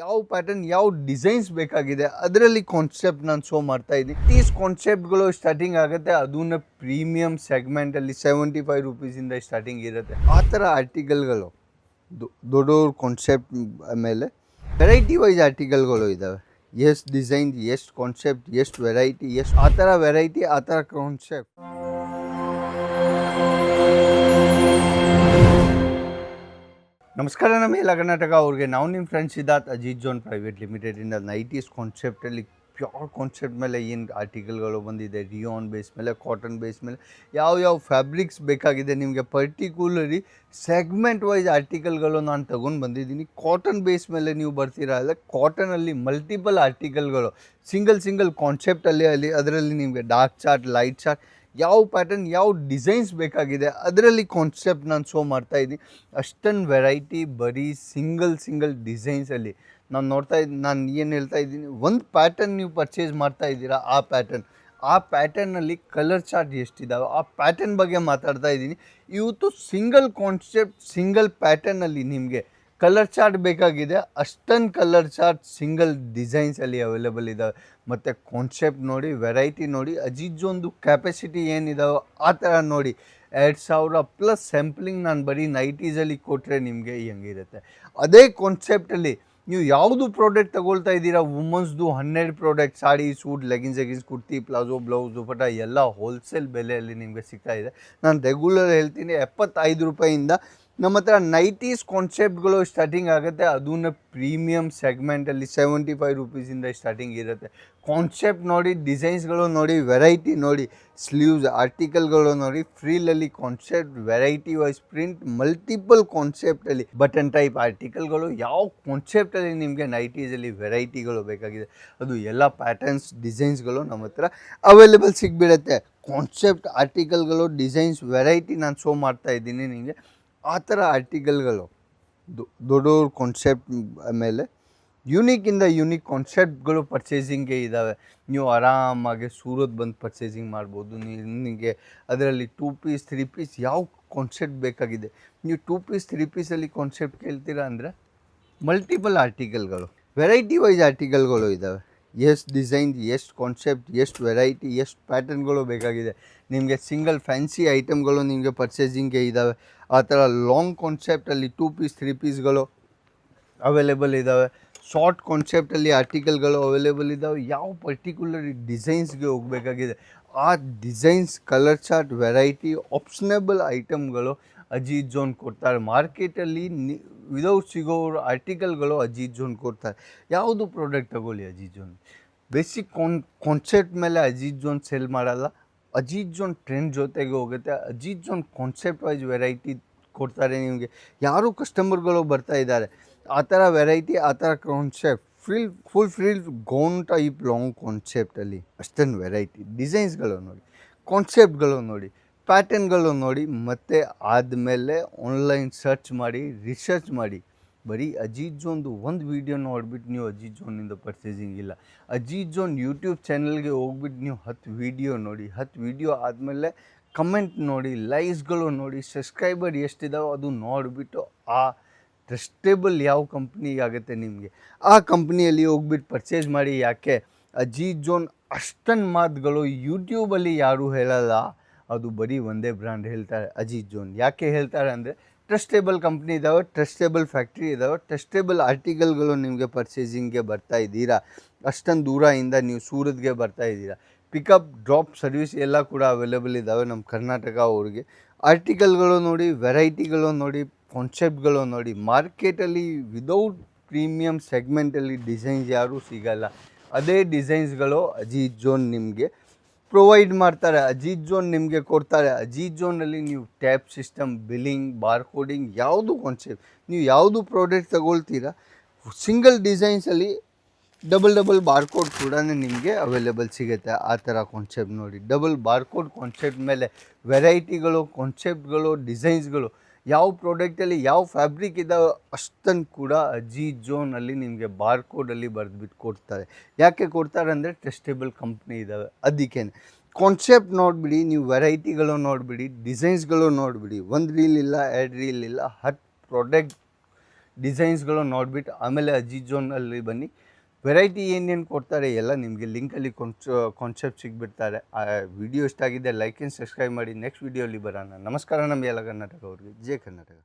ಯಾವ ಪ್ಯಾಟರ್ನ್ ಯಾವ ಡಿಸೈನ್ಸ್ ಬೇಕಾಗಿದೆ, ಅದರಲ್ಲಿ ಕಾನ್ಸೆಪ್ಟ್ ನಾನು ಶೋ ಮಾಡ್ತಾ ಇದ್ದೀನಿ. ಟೀಸ್ ಕಾನ್ಸೆಪ್ಟ್ಗಳು ಸ್ಟಾರ್ಟಿಂಗ್ ಆಗುತ್ತೆ ಅದನ್ನ ಪ್ರೀಮಿಯಂ ಸೆಗ್ಮೆಂಟಲ್ಲಿ ಸೆವೆಂಟಿ ಫೈವ್ ರುಪೀಸಿಂದ ಸ್ಟಾರ್ಟಿಂಗ್ ಇರುತ್ತೆ. ಆ ಥರ ಆರ್ಟಿಕಲ್ಗಳು ದೊಡ್ಡವ್ರ ಕಾನ್ಸೆಪ್ಟ್ ಮೇಲೆ ವೆರೈಟಿ ವೈಸ್ ಆರ್ಟಿಕಲ್ಗಳು ಇದ್ದಾವೆ ಎಷ್ಟು ಡಿಸೈನ್ ಎಷ್ಟು ಕಾನ್ಸೆಪ್ಟ್ ಎಷ್ಟು ವೆರೈಟಿ ಎಷ್ಟು ಆ ಥರ ವೆರೈಟಿ ಆ ಥರ ಕಾನ್ಸೆಪ್ಟ್ ನಮಸ್ಕಾರ, ನಮ್ಮ ಎಲ್ಲ ಕರ್ನಾಟಕ ಅವ್ರಿಗೆ. ನಾವು ನಿಮ್ಮ friends Siddharth Ajith zone private ಲಿಮಿಟೆಡಿಂದ nineties ಕಾನ್ಸೆಪ್ಟಲ್ಲಿ ಪ್ಯೂರ್ ಕಾನ್ಸೆಪ್ಟ್ ಮೇಲೆ ಏನು ಆರ್ಟಿಕಲ್ಗಳು ಬಂದಿದೆ ರಿಯಾನ್ ಬೇಸ್ ಮೇಲೆ ಕಾಟನ್ ಬೇಸ್ ಮೇಲೆ, ಯಾವ ಯಾವ ಫ್ಯಾಬ್ರಿಕ್ಸ್ ಬೇಕಾಗಿದೆ ನಿಮಗೆ ಪರ್ಟಿಕ್ಯುಲರಿ ಸೆಗ್ಮೆಂಟ್ ವೈಸ್ ಆರ್ಟಿಕಲ್ಗಳು ನಾನು ತಗೊಂಡು ಬಂದಿದ್ದೀನಿ. ಕಾಟನ್ ಬೇಸ್ ಮೇಲೆ ನೀವು ಬರ್ತೀರಾ ಅಲ್ಲ ಕಾಟನಲ್ಲಿ ಮಲ್ಟಿಪಲ್ ಆರ್ಟಿಕಲ್ಗಳು ಸಿಂಗಲ್ ಸಿಂಗಲ್ ಕಾನ್ಸೆಪ್ಟಲ್ಲಿ ಅಲ್ಲಿ, ಅದರಲ್ಲಿ ನಿಮಗೆ ಡಾರ್ಕ್ ಚಾರ್ಟ್ ಲೈಟ್ ಚಾರ್ಟ್ ಯಾವ ಪ್ಯಾಟರ್ನ್ ಯಾವ ಡಿಸೈನ್ಸ್ ಬೇಕಾಗಿದೆ, ಅದರಲ್ಲಿ ಕಾನ್ಸೆಪ್ಟ್ ನಾನು ಶೋ ಮಾಡ್ತಾ ಇದ್ದೀನಿ. ಅಷ್ಟೊಂದು ವೆರೈಟಿ ಬರೀ ಸಿಂಗಲ್ ಸಿಂಗಲ್ ಡಿಸೈನ್ಸಲ್ಲಿ ನಾನು ನೋಡ್ತಾ ಇದ್ದೀನಿ ನಾನು ಏನು ಹೇಳ್ತಾ ಇದ್ದೀನಿ, ಒಂದು ಪ್ಯಾಟರ್ನ್ ನೀವು ಪರ್ಚೇಸ್ ಮಾಡ್ತಾ ಇದ್ದೀರಾ, ಆ ಪ್ಯಾಟರ್ನ್ ಆ ಪ್ಯಾಟರ್ನಲ್ಲಿ ಕಲರ್ ಚಾರ್ಟ್ ಎಷ್ಟಿದ್ದಾವೆ ಆ ಪ್ಯಾಟರ್ನ್ ಬಗ್ಗೆ ಮಾತಾಡ್ತಾ ಇದ್ದೀನಿ. ಇವತ್ತು ಸಿಂಗಲ್ ಕಾನ್ಸೆಪ್ಟ್ ಸಿಂಗಲ್ ಪ್ಯಾಟರ್ನಲ್ಲಿ ನಿಮಗೆ ಕಲರ್ ಚಾರ್ಟ್ ಬೇಕಾಗಿದೆ. ಅಷ್ಟೊಂದು ಕಲರ್ ಚಾರ್ಟ್ ಸಿಂಗಲ್ ಡಿಸೈನ್ಸಲ್ಲಿ ಅವೈಲೇಬಲ್ ಇದ್ದಾವೆ ಮತ್ತು ಕಾನ್ಸೆಪ್ಟ್ ನೋಡಿ ವೆರೈಟಿ ನೋಡಿ ಅಜಿಜೊಂದು ಕ್ಯಾಪಸಿಟಿ ಏನಿದಾವೆ ಆ ಥರ ನೋಡಿ. ಎರಡು ಸಾವಿರ ಪ್ಲಸ್ ಸ್ಯಾಂಪ್ಲಿಂಗ್ ನಾನು ಬರೀ ನೈಟೀಸಲ್ಲಿ ಕೊಟ್ಟರೆ ನಿಮಗೆ ಹೆಂಗಿರುತ್ತೆ. ಅದೇ ಕಾನ್ಸೆಪ್ಟಲ್ಲಿ ನೀವು ಯಾವುದು ಪ್ರಾಡಕ್ಟ್ ತಗೊಳ್ತಾ ಇದ್ದೀರಾ? ವುಮನ್ಸ್ದು ಹನ್ನೆರಡು ಪ್ರಾಡಕ್ಟ್ ಸಾಡಿ ಸೂಟ್ ಲೆಗಿನ್ಸ್ ಎಗಿನ್ಸ್ ಕುರ್ತಿ ಪ್ಲಾಜೋ ಬ್ಲೌಸ್ ದುಪಟ ಎಲ್ಲ ಹೋಲ್ಸೇಲ್ ಬೆಲೆಯಲ್ಲಿ ನಿಮಗೆ ಸಿಗ್ತಾ ಇದೆ. ನಾನು ರೆಗ್ಯುಲರ್ ಹೇಳ್ತೀನಿ, ಎಪ್ಪತ್ತೈದು ರೂಪಾಯಿಂದ ನಮ್ಮ ಹತ್ರ ನೈಟೀಸ್ ಕಾನ್ಸೆಪ್ಟ್ಗಳು ಸ್ಟಾರ್ಟಿಂಗ್ ಆಗುತ್ತೆ. ಅದನ್ನ ಪ್ರೀಮಿಯಂ ಸೆಗ್ಮೆಂಟಲ್ಲಿ ಸೆವೆಂಟಿ ಫೈವ್ ರುಪೀಸಿಂದ ಸ್ಟಾರ್ಟಿಂಗ್ ಇರುತ್ತೆ. ಕಾನ್ಸೆಪ್ಟ್ ನೋಡಿ ಡಿಸೈನ್ಸ್ಗಳು ನೋಡಿ ವೆರೈಟಿ ನೋಡಿ ಸ್ಲೀವ್ಸ್ ಆರ್ಟಿಕಲ್ಗಳು ನೋಡಿ ಫ್ರೀಲಲ್ಲಿ concept variety wise print multiple ಕಾನ್ಸೆಪ್ಟಲ್ಲಿ button type ಆರ್ಟಿಕಲ್ಗಳು ಯಾವ ಕಾನ್ಸೆಪ್ಟಲ್ಲಿ ನಿಮಗೆ ನೈಟೀಸಲ್ಲಿ ವೆರೈಟಿಗಳು ಬೇಕಾಗಿದೆ. ಅದು ಎಲ್ಲ ಪ್ಯಾಟರ್ನ್ಸ್ ಡಿಸೈನ್ಸ್ಗಳು ನಮ್ಮ ಹತ್ರ ಅವೈಲೇಬಲ್ ಸಿಗ್ಬಿಡುತ್ತೆ. ಕಾನ್ಸೆಪ್ಟ್ ಆರ್ಟಿಕಲ್ಗಳು ಡಿಸೈನ್ಸ್ ವೆರೈಟಿ ನಾನು ಶೋ ಮಾಡ್ತಾ ಇದ್ದೀನಿ ನಿಮಗೆ. ಆ ಥರ ಆರ್ಟಿಕಲ್ಗಳು ದೊಡ್ಡವ್ರ ಕಾನ್ಸೆಪ್ಟ್ ಮೇಲೆ ಇಂದ ಯೂನಿಕ್ ಕಾನ್ಸೆಪ್ಟ್ಗಳು ಪರ್ಚೇಸಿಂಗ್ಗೆ ಇದ್ದಾವೆ ನೀವು ಆರಾಮಾಗಿ ಸೂರತ್ ಬಂದು ಪರ್ಚೇಸಿಂಗ್ ಮಾಡ್ಬೋದು ನಿಮಗೆ ಅದರಲ್ಲಿ ಟೂ ಪೀಸ್ ತ್ರೀ ಪೀಸ್ ಯಾವ ಕಾನ್ಸೆಪ್ಟ್ ಬೇಕಾಗಿದೆ. ನೀವು ಟೂ ಪೀಸ್ ತ್ರೀ ಪೀಸಲ್ಲಿ ಕಾನ್ಸೆಪ್ಟ್ ಕೇಳ್ತೀರಾ ಅಂದರೆ ಮಲ್ಟಿಪಲ್ ಆರ್ಟಿಕಲ್ಗಳು ವೆರೈಟಿ ವೈಸ್ ಆರ್ಟಿಕಲ್ಗಳು ಇದ್ದಾವೆ ಎಷ್ಟು ಡಿಸೈನ್ ಎಷ್ಟು ಕಾನ್ಸೆಪ್ಟ್ ಎಷ್ಟು ವೆರೈಟಿ ಎಷ್ಟು ಪ್ಯಾಟರ್ನ್ಗಳು ಬೇಕಾಗಿದೆ. ನಿಮಗೆ ಸಿಂಗಲ್ ಫ್ಯಾನ್ಸಿ ಐಟಮ್ಗಳು ನಿಮಗೆ ಪರ್ಚೇಸಿಂಗ್ಗೆ ಇದ್ದಾವೆ ಆ ಥರ ಲಾಂಗ್ ಕಾನ್ಸೆಪ್ಟಲ್ಲಿ ಟೂ ಪೀಸ್ ತ್ರೀ ಪೀಸ್ಗಳು ಅವೈಲೇಬಲ್ ಇದ್ದಾವೆ ಶಾರ್ಟ್ ಕಾನ್ಸೆಪ್ಟಲ್ಲಿ ಆರ್ಟಿಕಲ್ಗಳು ಅವೈಲೇಬಲ್ ಇದ್ದಾವೆ ಯಾವ ಪರ್ಟಿಕ್ಯುಲರ್ ಡಿಸೈನ್ಸ್ಗೆ ಹೋಗಬೇಕಾಗಿದೆ. ಆ designs colour chart variety optionable ಐಟಮ್ಗಳು ಅಜಿತ್ ಜೋನ್ ಕೊಡ್ತಾರೆ. ಮಾರ್ಕೆಟಲ್ಲಿ ವಿದೌಟ್ ಸಿಗೋ ಆರ್ಟಿಕಲ್ಗಳು ಅಜಿತ್ ಜೋನ್ ಕೊಡ್ತಾರೆ. ಯಾವುದು ಪ್ರಾಡಕ್ಟ್ ತಗೊಳ್ಳಿ ಅಜಿತ್ ಜೋನ್? ಬೇಸಿಕ್ ಕಾನ್ ಕಾನ್ಸೆಪ್ಟ್ ಮೇಲೆ ಅಜಿತ್ ಜೋನ್ ಸೆಲ್ ಮಾಡಲ್ಲ. ಅಜಿತ್ ಜೋನ್ ಟ್ರೆಂಡ್ ಜೊತೆಗೆ ಹೋಗುತ್ತೆ. Ajith zone concept wise variety ಕೊಡ್ತಾರೆ ನಿಮಗೆ. ಯಾರು ಕಸ್ಟಮರ್ಗಳು ಬರ್ತಾ ಇದ್ದಾರೆ. ಆ ಥರ ವೆರೈಟಿ ಆ ಥರ concept fill full fill gown type long ಕಾನ್ಸೆಪ್ಟಲ್ಲಿ ಅಷ್ಟೊಂದು ವೆರೈಟಿ ಡಿಸೈನ್ಸ್ಗಳು ನೋಡಿ. ಕಾನ್ಸೆಪ್ಟ್ಗಳು ನೋಡಿ. ಪ್ಯಾಟರ್ನ್ಗಳು ನೋಡಿ, ಮತ್ತು ಆದಮೇಲೆ ಆನ್ಲೈನ್ ಸರ್ಚ್ ಮಾಡಿ ರಿಸರ್ಚ್ ಮಾಡಿ. ಬರೀ ಅಜೀತ್ ಜೋನ್ದು ಒಂದು ವೀಡಿಯೋ ನೋಡಿಬಿಟ್ಟು ನೀವು ಅಜಿತ್ ಜೋನಿಂದ ಪರ್ಚೇಸಿಂಗ್ ಇಲ್ಲ. ಅಜೀತ್ ಜೋನ್ ಯೂಟ್ಯೂಬ್ ಚಾನಲ್ಗೆ ಹೋಗ್ಬಿಟ್ಟು ನೀವು ಹತ್ತು ವೀಡಿಯೋ ನೋಡಿ. ಹತ್ತು ವೀಡಿಯೋ ಆದಮೇಲೆ ಕಮೆಂಟ್ ನೋಡಿ ಲೈಕ್ಸ್ಗಳು ನೋಡಿ ಸಬ್ಸ್ಕ್ರೈಬರ್ ಎಷ್ಟಿದಾವೋ ಅದು ನೋಡಿಬಿಟ್ಟು ಆ ಟ್ರಸ್ಟೇಬಲ್ ಯಾವ ಕಂಪ್ನಿಗೆ ಆಗುತ್ತೆ ನಿಮಗೆ? ಆ ಕಂಪ್ನಿಯಲ್ಲಿ ಹೋಗ್ಬಿಟ್ಟು ಪರ್ಚೇಸ್ ಮಾಡಿ. ಯಾಕೆ? ಅಜೀತ್ ಜೋನ್ ಅಷ್ಟೊಂದು ಮಾತುಗಳು ಯೂಟ್ಯೂಬಲ್ಲಿ ಯಾರೂ ಹೇಳಲ್ಲ. ಅದು ಬರೀ ಒಂದೇ ಬ್ರ್ಯಾಂಡ್ ಹೇಳ್ತಾರೆ ಅಜಿತ್ ಜೋನ್. ಯಾಕೆ ಹೇಳ್ತಾರೆ ಅಂದರೆ ಟ್ರಸ್ಟೇಬಲ್ ಕಂಪ್ನಿ ಇದಾವೆ ಟ್ರಸ್ಟೇಬಲ್ ಫ್ಯಾಕ್ಟ್ರಿ ಇದಾವೆ ಟ್ರಸ್ಟೇಬಲ್ ಆರ್ಟಿಕಲ್ಗಳು ನಿಮಗೆ ಪರ್ಚೇಸಿಂಗ್ಗೆ ಬರ್ತಾ ಇದ್ದೀರಾ. ಅಷ್ಟೊಂದು ದೂರದಿಂದ ನೀವು ಸೂರತ್ಗೆ ಬರ್ತಾ ಇದ್ದೀರಾ. ಪಿಕಪ್ ಡ್ರಾಪ್ ಸರ್ವಿಸ್ ಎಲ್ಲ ಕೂಡ ಅವೈಲೇಬಲ್ ಇದ್ದಾವೆ ನಮ್ಮ ಕರ್ನಾಟಕ ಅವ್ರಿಗೆ. ಆರ್ಟಿಕಲ್ಗಳು ನೋಡಿ ವೆರೈಟಿಗಳು ನೋಡಿ ಕಾನ್ಸೆಪ್ಟ್ಗಳು ನೋಡಿ, ಮಾರ್ಕೆಟಲ್ಲಿ ವಿದೌಟ್ ಪ್ರೀಮಿಯಮ್ ಸೆಗ್ಮೆಂಟಲ್ಲಿ ಡಿಸೈನ್ಸ್ ಯಾರೂ ಸಿಗಲ್ಲ. ಅದೇ ಡಿಸೈನ್ಸ್ಗಳು ಅಜಿತ್ ಜೋನ್ ನಿಮಗೆ ಪ್ರೊವೈಡ್ ಮಾಡ್ತಾರೆ. ಅಜೀತ್ ಜೋನ್ ನಿಮಗೆ ಕೊಡ್ತಾರೆ. ಅಜೀತ್ ಜೋನಲ್ಲಿ ನೀವು tap system, billing bar coding ಯಾವುದು ಕಾನ್ಸೆಪ್ಟ್ ನೀವು ಯಾವುದು ಪ್ರಾಡಕ್ಟ್ ತಗೊಳ್ತೀರಾ ಸಿಂಗಲ್ ಡಿಸೈನ್ಸಲ್ಲಿ ಡಬಲ್ ಡಬಲ್ ಬಾರ್ಕೋಡ್ ಕೂಡ ನಿಮಗೆ ಅವೈಲೇಬಲ್ ಸಿಗುತ್ತೆ ಆ ಥರ ಕಾನ್ಸೆಪ್ಟ್ ನೋಡಿ. ಡಬಲ್ ಬಾರ್ಕೋಡ್ ಕಾನ್ಸೆಪ್ಟ್ ಮೇಲೆ ವೆರೈಟಿಗಳು ಕಾನ್ಸೆಪ್ಟ್ಗಳು ಡಿಸೈನ್ಸ್ಗಳು ಯಾವ ಪ್ರಾಡಕ್ಟಲ್ಲಿ ಯಾವ ಫ್ಯಾಬ್ರಿಕ್ ಇದ್ದಾವೆ ಅಷ್ಟನ್ನು ಕೂಡ ಜಿ ಜೋನಲ್ಲಿ ನಿಮಗೆ ಬಾರ್ಕೋಡಲ್ಲಿ ಬರೆದ್ಬಿಟ್ಟು ಕೊಡ್ತಾರೆ. ಯಾಕೆ ಕೊಡ್ತಾರೆ ಅಂದರೆ ಟೆಸ್ಟೇಬಲ್ ಕಂಪ್ನಿ ಇದ್ದಾವೆ ಅದಕ್ಕೆ ಕಾನ್ಸೆಪ್ಟ್ ನೋಡಿಬಿಡಿ, ನೀವು ವೆರೈಟಿಗಳು ನೋಡಿಬಿಡಿ ಡಿಸೈನ್ಸ್ಗಳು ನೋಡಿಬಿಡಿ. ಒಂದು ರೀಲ್ ಇಲ್ಲ, ಎರಡು ರೀಲ್ ಇಲ್ಲ ಹತ್ತು ಪ್ರಾಡಕ್ಟ್ ಡಿಸೈನ್ಸ್ಗಳು ನೋಡಿಬಿಟ್ಟು ಆಮೇಲೆ ಅಜಿ ಜೋನಲ್ಲಿ ಬನ್ನಿ. ವೆರೈಟಿ ಏನೇನು ಕೊಡ್ತಾರೆ ಎಲ್ಲ ನಿಮಗೆ ಲಿಂಕಲ್ಲಿ ಕೊಂಚ ಕಾನ್ಸೆಪ್ಟ್ ಸಿಗ್ಬಿಡ್ತಾರೆ. ಆ ವಿಡಿಯೋ ಇಷ್ಟ ಆಗಿದೆ ಲೈಕ್ ಆ್ಯಂಡ್ ಸಬ್ಸ್ಕ್ರೈಬ್ ಮಾಡಿ. ನೆಕ್ಸ್ಟ್ ವಿಡಿಯೋಲಿ ಬರೋಣ. ನಮಸ್ಕಾರ ನಮ್ಮ ಎಲ್ಲ ಕರ್ನಾಟಕ ಅವ್ರಿಗೆ. ಜೈ ಕರ್ನಾಟಕ.